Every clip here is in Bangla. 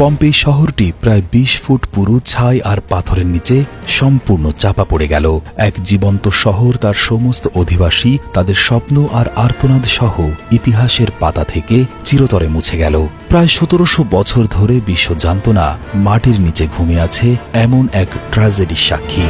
পম্পেই শহরটি প্রায় ২০ ফুট পুরু ছাই আর পাথরের নিচে সম্পূর্ণ চাপা পড়ে গেল। এক জীবন্ত শহর তার সমস্ত অধিবাসী, তাদের স্বপ্ন আর আর্তনাদ সহ ইতিহাসের পাতা থেকে চিরতরে মুছে গেল। প্রায় সতেরোশো বছর ধরে বিশ্ব জানত না মাটির নিচে ঘুমিয়ে আছে এমন এক ট্র্যাজেডির সাক্ষী।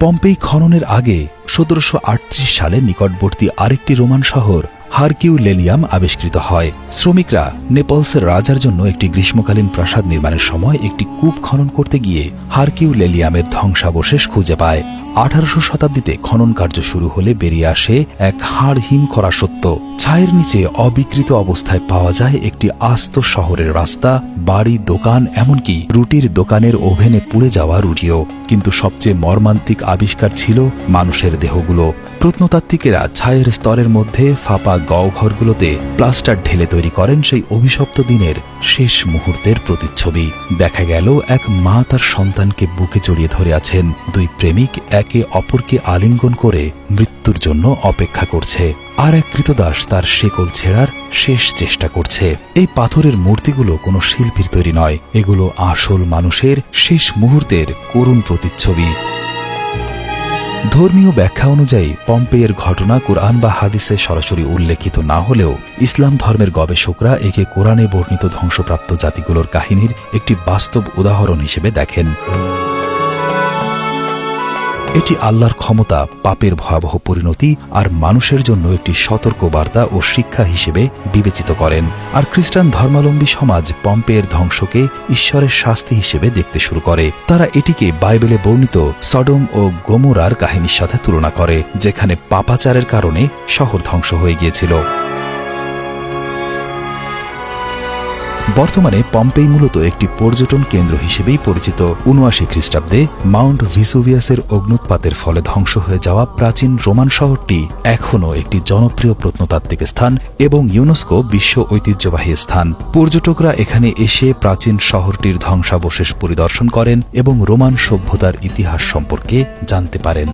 পম্পেই খননের আগে সতেরোশো আটত্রিশ সালে নিকটবর্তী আরেকটি রোমান শহর হারকিউ লেলিয়াম আবিষ্কৃত হয়। শ্রমিকরা নেপলসের রাজার জন্য একটি গ্রীষ্মকালীন প্রাসাদ নির্মাণের সময় একটি কূপ খনন করতে গিয়ে হারকিউ লেলিয়ামের ধ্বংসাবশেষ খুঁজে পায়। আঠারোশো শতাব্দীতে খনন কার্য শুরু হলে বেরিয়ে আসে এক হাড়হিম করা সত্য। ছায়ের নিচে অবিকৃত অবস্থায় পাওয়া যায় একটি আস্ত শহরের রাস্তা, বাড়ি, দোকান, এমনকি রুটির দোকানের ওভেনে পুড়ে যাওয়া রুটিও। কিন্তু সবচেয়ে মর্মান্তিক আবিষ্কার ছিল মানুষের দেহগুলো। প্রত্নতাত্ত্বিকেরা ছায়ের স্তরের মধ্যে ফাঁপা গহ্বরগুলোতে প্লাস্টার ঢেলে তৈরি করেন সেই অভিশপ্ত দিনের শেষ মুহূর্তের প্রতিচ্ছবি। দেখা গেল, এক মা তার সন্তানকে বুকে জড়িয়ে ধরে আছেন। দুই প্রেমিক একে অপরকে আলিঙ্গন করে মৃত্যুর জন্য অপেক্ষা করছে। আর এক কৃতদাস তার শেকল ছেঁড়ার শেষ চেষ্টা করছে। এই পাথরের মূর্তিগুলো কোনো শিল্পীর তৈরি নয়। এগুলো আসল মানুষের শেষ মুহূর্তের করুণ প্রতিচ্ছবি। ধর্মীয় ব্যাখ্যা অনুযায়ী, পম্পেয়ের ঘটনা কোরআন বা হাদিসে সরাসরি উল্লেখিত না হলেও ইসলাম ধর্মের গবেষকরা একে কোরআনে বর্ণিত ধ্বংসপ্রাপ্ত জাতিগুলোর কাহিনীর একটি বাস্তব উদাহরণ হিসেবে দেখেন। এটি আল্লাহর ক্ষমতা, পাপের ভয়াবহ পরিণতি আর মানুষের জন্য একটি সতর্ক বার্তা ও শিক্ষা হিসেবে বিবেচিত করেন। আর খ্রিস্টান ধর্মাবলম্বী সমাজ পম্পের ধ্বংসকে ঈশ্বরের শাস্তি হিসেবে দেখতে শুরু করে। তারা এটিকে বাইবেলে বর্ণিত সডম ও গোমোরার কাহিনীর সাথে তুলনা করে, যেখানে পাপাচারের কারণে শহর ধ্বংস হয়ে গিয়েছিল। বর্তমানে পম্পেই মূলত একটি পর্যটন কেন্দ্র হিসেবেই পরিচিত উনআশি খ্রিস্টাব্দে মাউন্ট ভিসুভিয়াসের অগ্নুৎপাতের ফলে ধ্বংস হয়ে যাওয়া প্রাচীন রোমান শহরটি এখনও একটি জনপ্রিয় প্রত্নতাত্ত্বিক স্থান এবং ইউনেস্কো বিশ্ব ঐতিহ্যবাহী স্থান। পর্যটকরা এখানে এসে প্রাচীন শহরটির ধ্বংসাবশেষ পরিদর্শন করেন এবং রোমান সভ্যতার ইতিহাস সম্পর্কে জানতে পারেন।